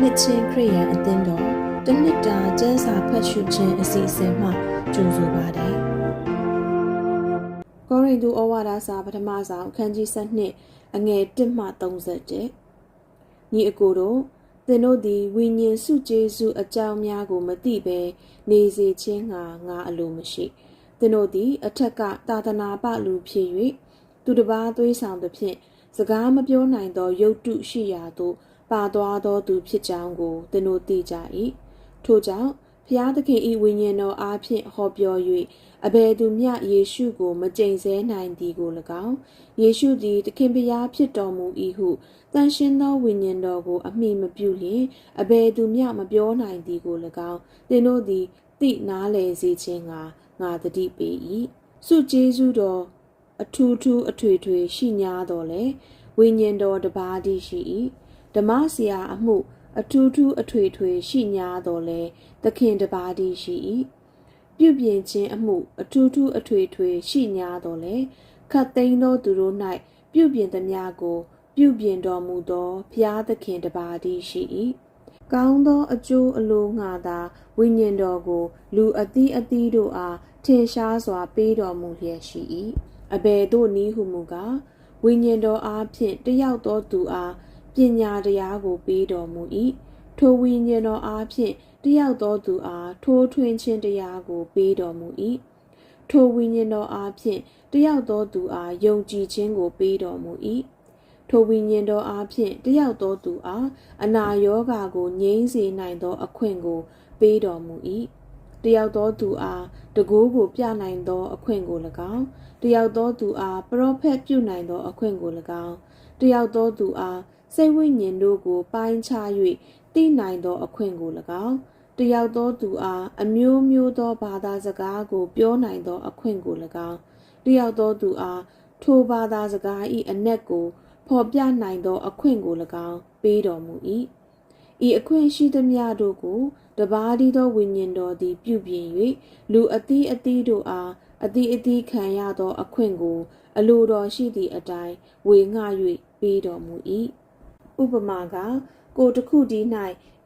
နှစ်ချင်းခရိယန်အသင်းတော်တနှစ်တာကျမ်းစာဖတ်ရှုခြင်းအစီအစဉ်မှကြိုဆိုပါတယ်။ကောရိန္သုဩဝါဒစာပထမဆောင်အခန်းကြီး7အငယ်1မှ37ညီအကိုတို့သင်တို့သည်ဝိညာဉ်စုကျေးဇူးအကြောင်းများကို မသိဘဲနေစေခြင်းငါငါအလိုမရှိသင်တို့သည် အထက်ကသာသနာပလူဖြစ်၍သူတစ်ပါးသွေးဆောင်သဖြင့်စကားမပြောနိုင်သောယုတ်တုရှိရာသို့ ပါသွားသောသူဖြစ်ကြောင်းကိုသင်တို့သိကြ၏ထို့ကြောင့်ဖျားသခင်ဤဝိညာဉ်တော်အားဖြင့်ဟောပြော၍အဘယ်သူမျှယေရှုကို မကြိမ်ဆဲနိုင်သည်ကို၎င်းယေရှုသည်သခင်ဖျားဖြစ်တော်မူ၏ဟုတန်ရှင်းသောဝိညာဉ်တော်ကို အမိမပြုလျင်အဘယ်သူမျှမပြောနိုင်သည်ကို၎င်းသင်တို့သည်သိနားလည်စေခြင်းငါငါတတိပေ၏စုကျေးဇူးတော်အထူးထူးအထွေထွေရှိ냐တော်လေဝိညာဉ်တော်တပါးတည်းရှိ၏ ဓမ္မဆရာအမှု အထူးထူးအထွေထွေရှိ냐တော်လေသခင်တပါးတည်းရှိ၏ပြုပြင်ခြင်းအမှုအထူးထူးအထွေထွေရှိ냐တော်လေခတ်သိမ်းသောသူတို့၌ပြုပြင်သမျှကို ပြုပြင်တော်မူသောဘုရားသခင်တပါးတည်းရှိ၏ကောင်းသောအကျိုးအလိုငှာသာဝိညာဉ်တော်ကို လူအသီးအသီးတို့အားထင်ရှားစွာပေးတော်မူလျက်ရှိ၏အဘယ်သို့နည်းဟုမူကားဝိညာဉ်တော်အားဖြင့်တယောက်သောသူအား ပညာတရားကိုပေးတော်မူ၏ထိုဝိညာဉ်တော်အားဖြင့်တယောက်သောသူအားထိုးထွင်းခြင်းတရားကိုပေးတော်မူ၏ထိုဝိညာဉ်တော်အားဖြင့်တယောက်သောသူအားယုံကြည်ခြင်းကိုပေးတော်မူ၏ထိုဝိညာဉ်တော်အားဖြင့်တယောက်သောသူအားအနာရောဂါကိုငြိမ်းစေနိုင်သော အခွင့်ကို ပေးတော်မူ၏တယောက်သောသူအားတကိုးကိုပြနိုင်သော အခွင့်ကို၎င်းတယောက်သောသူအားပရောဖက်ပြုနိုင်သော အခွင့်ကို၎င်းတယောက်သောသူအား စိတ်ဝိညာဉ်တို့ကိုပိုင်းခြား၍သိနိုင်သောအခွင့်ကို၎င်းတယောက်သောသူအားအမျိုးမျိုးသောဘာသာစကားကိုပြောနိုင်သောအခွင့်ကို၎င်းတယောက်သောသူအားထိုဘာသာစကား၏အ내ကိုဖော်ပြနိုင်သောအခွင့်ကို၎င်းပေးတော်မူ၏ဤအခွင့်ရှိသမျှတို့ကိုတပါးဒီသောဝိညာဉ်တော်သည်ပြုပြင်၍လူအသီးအသီးတို့အားအသီးအသီးခံရသောအခွင့်ကို အလိုတော်ရှိသည့်အတိုင်းဝေငှ၍ပေးတော်မူ၏ ဥပမာက ကိုတစ်ခုတည်း၌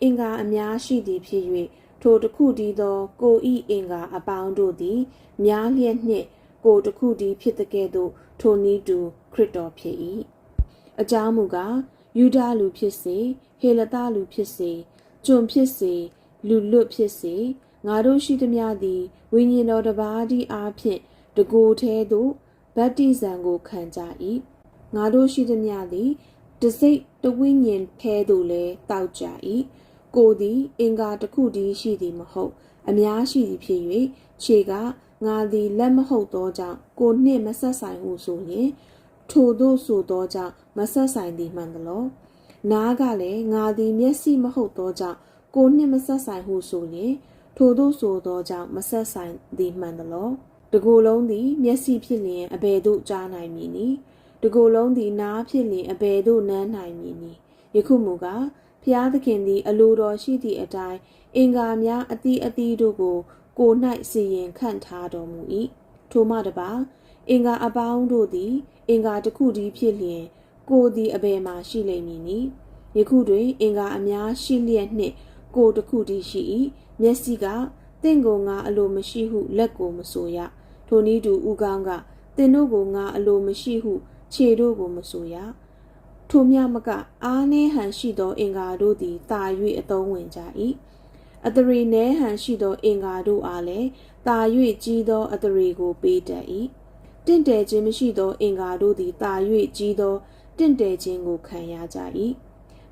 အင်္ဂါအများရှိသည်ဖြစ်၍ထိုတစ်ခုတည်းသော ကိုဤအင်္ဂါအပေါင်းတို့သည် များလျက်နှင့် ကိုတစ်ခုတည်းဖြစ်တဲ့ကဲ့သို့ထိုနည်းတူခရစ်တော်ဖြစ်၏အကြောင်းမူကားယူဒလူဖြစ်စေဟေလသလူဖြစ်စေကျွန်ဖြစ်စေလူလွတ်ဖြစ်စေငါတို့ရှိသမျှသည်ဝိညာဉ်တော်တပါးဒီအားဖြင့်တကိုယ်ထဲသို့ဗတ္တိဇံကိုခံကြ၏ငါတို့ရှိသမျှသည် တစိတ်တဝိညာဉ်ထဲသို့လည်းတောက်ကြ၏ကိုသည်အင်္ဂါတစ်ခုတည်းရှိသည်မဟုတ် အများရှိသည်ဖြစ်၍ခြေကငါသည်လက်မဟုတ်သောကြောင့်ကိုနှင့်မဆက်ဆိုင်ဟုဆိုရင် ထိုသို့ဆိုသောကြောင့်မဆက်ဆိုင်သည်မှန်သလောနားကလည်းငါသည်မျက်စိမဟုတ်သောကြောင့်ကိုနှင့်မဆက်ဆိုင်ဟုဆိုရင်ထိုသို့ဆိုသောကြောင့်မဆက်ဆိုင်သည်မှန်သလောတကူလုံးသည်မျက်စိဖြစ်လျင်အဘယ်သို့ကြားနိုင်မည်နည်း တကူလုံးသည်နားဖြစ်လျင်အဘယ်သို့နမ်းနိုင်မည်နည်းယခုမူကားဖျားသခင်သည် အလိုတော်ရှိသည့်အတိုင်းအင်္ဂါများအသီးအသီးတို့ကို ကို၌စီရင်ခန့်ထားတော်မူ၏ထိုမှတပါအင်္ဂါအပေါင်းတို့သည် အင်္ဂါတစ်ခုတည်းဖြစ်လျင်ကိုသည်အဘယ်မှရှိလိမ့်မည်နည်းယခုတွင် အင်္ဂါအများရှိလျက်နှင့် ကိုတစ်ခုတည်းရှိ၏မျက်စိကတင့်ကိုငါအလိုမရှိဟုလက်ကိုမဆိုရထိုနည်းတူဥကောင်းကတင်တို့ကိုငါအလိုမရှိဟု ခြေတို့ကိုမဆိုရထိုမြမကအားနည်းဟန်ရှိသော အင်္ဂါတို့သည်တာ၍အသုံးဝင်ကြ၏အတရေနည်းဟန်ရှိသော အင်္ဂါတို့အားလည်းတာ၍ကြီးသော အတရေကိုပေးတတ်၏တင့်တယ်ခြင်းမရှိသော အင်္ဂါတို့သည်တာ၍ကြီးသောတင့်တယ်ခြင်းကိုခံရကြ၏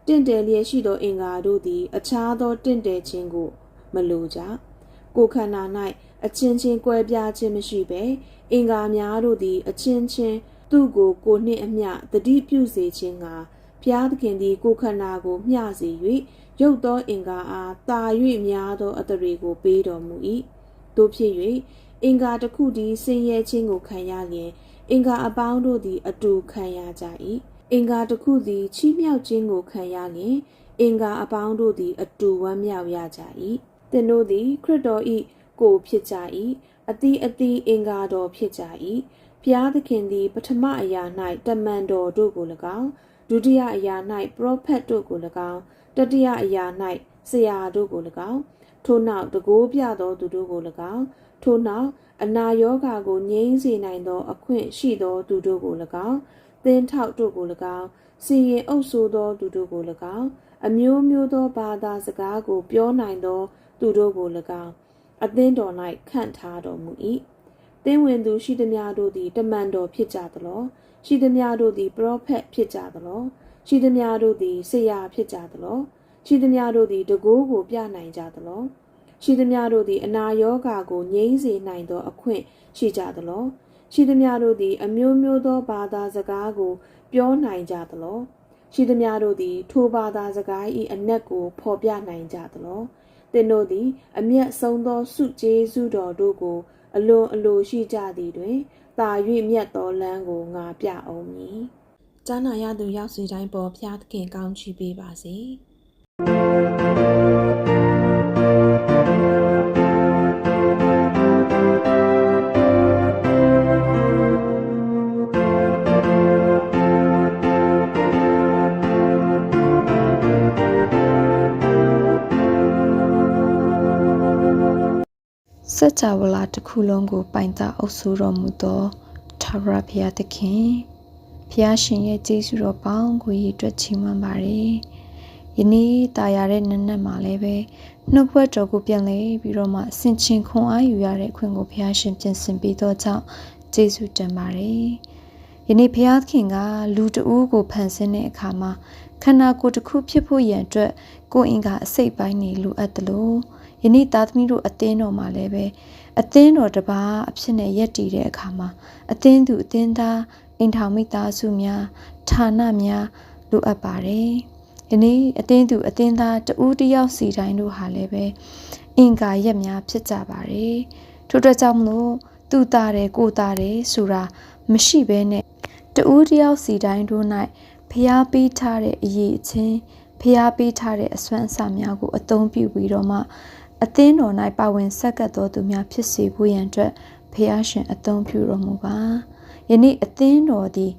တင့်တယ်လျက်ရှိသောအင်္ဂါတို့သည် အခြားသောတင့်တယ်ခြင်းကိုမလိုကြကိုခန္ဓာ၌အချင်းချင်းကွဲပြားခြင်းမရှိဘဲအင်္ဂါများတို့သည် အချင်းချင်း သူ့ကိုကိုနှင့်အမျှတတိပြုစေခြင်းကဘုရားသခင်သည်ကိုခန္ဓာကိုမျှစေ၍ရုပ်သောအင်္ဂါအားတာ၍များသောအတရေကိုပေးတော်မူ၏တို့ဖြစ်၍အင်္ဂါတစ်ခုတည်းဆင်းရဲခြင်းကိုခံရလျင်အင်္ဂါအပေါင်းတို့သည်အတူခံရကြ၏အင်္ဂါတစ်ခုသည်ချီးမြှောက်ခြင်းကိုခံရလျင်အင်္ဂါအပေါင်းတို့သည်အတူဝမ်းမြောက်ရကြ၏သင်တို့သည်ခရစ်တော်၏ကိုဖြစ်ကြ၏အသီးအသီးအင်္ဂါတော်ဖြစ်ကြ၏ ဘုရားသခင်သည် ပထမအရာ၌တမန်တော်တို့ကို၎င်းဒုတိယအရာ၌ပရောဖက်တို့ကို၎င်းတတတိယအရာ၌ဆရာတို့ကို၎င်းထို့နောက်တကိုးပြသောသူတို့ကို၎င်းထို့နောက်အနာရောဂါကိုငြိမ်းစေနိုင်သော အခွင့်ရှိသောသူတို့ကို၎င်းသင်ထောက်တို့ကို၎င်းစီရင်အုပ်ဆိုးသောသူတို့ကို၎င်းအမျိုးမျိုးသောဘာသာစကားကို ပြောနိုင်သော သူတို့ကို၎င်းအသင်းတော်၌ခန့်ထားတော်မူ၏ သင်ဝင်သူရှိသမျှတို့သည်တမန်တော်ဖြစ်ကြသလောရှိသမျှတို့သည်ပရောဖက်ဖြစ်ကြသလောရှိသမျှတို့သည်ဆရာဖြစ်ကြသလောရှိသမျှတို့သည်တကိုးကိုပြနိုင်ကြသလောရှိသမျှတို့သည်အနာရောဂါကိုငြိမ်းစေနိုင်သောအခွင့်ရှိကြသလောရှိသမျှတို့သည်အမျိုးမျိုးသောဘာသာစကားကို ပြောနိုင်ကြသလောရှိသမျှတို့သည် ထိုဘာသာစကား၏အနက်ကိုဖော်ပြနိုင်ကြသလောသင်တို့သည် အမျက်ဆုံးသောစုကျေးဇူးတော်တို့ကို အလွန်အလိုရှိကြသည်တွင်တာ၍မြတ်သောလမ်းကိုငါပြအောင်မည်။ကြားနာရသူရောက်စီတိုင်းပေါ်ဖျားသခင်ကောင်းချီးပေးပါစေ။ စัจ java လာတစ်ခုလုံးကို ပိုင်တာအုပ်စိုးတော်မူသောထာဝရဘုရားသခင်ဘုရားရှင်ရဲ့ကျေးဇူးတော်ပေါင်းကိုရည်အတွက်ချီးမွမ်းပါတယ်။ယနေ့တာယာတဲ့နက်နက်မှာလည်းပဲနှုတ်ဘတ်တော်ကိုပြန်လဲပြီးတော့မှဆင်ခြင်ခွန်အားယူရတဲ့အခွင့်ကိုဘုရားရှင်ပြင်ဆင်ပေးသောကြောင့်ကျေးဇူးတင်ပါတယ်။ယနေ့ဘုရားသခင်ကလူတဦးကိုဖန်ဆင်းတဲ့အခါမှာခန္ဓာကိုယ်တစ်ခုဖြစ်ဖို့ရန်အတွက်ကိုယ်အင်္ဂါအစိတ်ပိုင်းနေလိုအပ်တယ်လို့ ယနေ့သားသမီးတို့အသင်းတော်မှာလည်းပဲအသင်းတော်တစ်ပါးအဖြစ်နဲ့ရက်တည်တဲ့အခါမှာအသင်းသူအသင်းသားအိမ်ထောင်မိသားစုများဌာနများလိုအပ်ပါတယ်။ယနေ့အသင်းသူအသင်းသားတဦးတစ်ယောက်စီတိုင်းတို့ဟာလည်းပဲအင်္ဂါရက်များဖြစ်ကြပါတယ်။ထို့အတွက်ကြောင့်မလို့သူတာတယ်ကိုတာတယ်ဆိုတာမရှိဘဲနဲ့တဦးတစ်ယောက်စီတိုင်းတို့၌ဖျားပေးထားတဲ့အရေးအချင်းဖျားပေးထားတဲ့အစွမ်းအစများကိုအသုံးပြုပြီးတော့မှ အသင်းတော်၌ပါဝင်ဆက်ကပ်တော်သူများဖြစ်စေဖို့ရန်အတွက်ဖျားရှင်အသုံးပြုတော်မူပါယနေ့အသင်းတော်သည်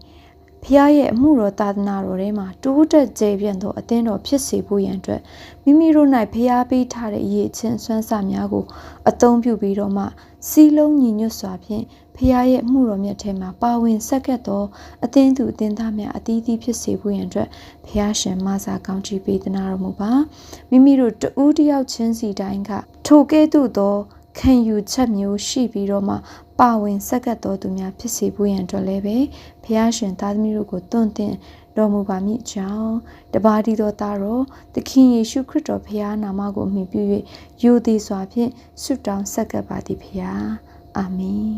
ဖျားရဲ့အမှုတော်သာသနာတော်ထဲမှာတိုးတက်ကြဲပြန့်သောအသင်းတော်ဖြစ်စေဖို့ရန်အတွက်မိမိတို့၌ဖျားပေးထားတဲ့အရေးအချင်းဆွမ်းစာများကိုအသုံးပြုပြီးတော့မှစီလုံးညီညွတ်စွာဖြင့်ဖျားရဲ့အမှုတော်မြတ်ထဲမှာပါဝင်ဆက်ကပ်သောအသင်းသူအသင်းသားများအသီးသီးဖြစ်စေဖို့ရန်အတွက်ဖျားရှင်မဆာကောင်းချီးပေးသနာတော်မူပါမိမိတို့တဦးတယောက်ချင်းစီတိုင်းကထိုကဲ့သို့သော ခံယူချက်မျိုးရှိပြီးတော့မှပါဝင်ဆက်ကပ်တော်သူများဖြစ်စေဖို့ရန်အတွက်လည်းပဲဖျားရှင်သားသမီးတို့ကိုတွန့်တင်တော်မူပါမည်အကြောင်းတပါးဒီတော်သားတော်သခင်ယေရှုခရစ်တော်ဖျားနာမကိုအမိပြု၍ယူသည်စွာဖြင့်ဆုတောင်းဆက်ကပ်ပါသည်ဖျားအာမင်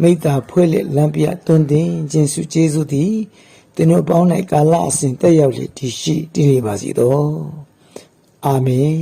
မိတ္တာဖွဲ့လက်လမ်းပြတွင်တင်ခြင်းစုကျေးဇူးသည်သင်တို့ပေါင်း၌ကာလအစဉ်တက်ရောက်လေတည်ရှိတည်နေပါစေသောအာမင်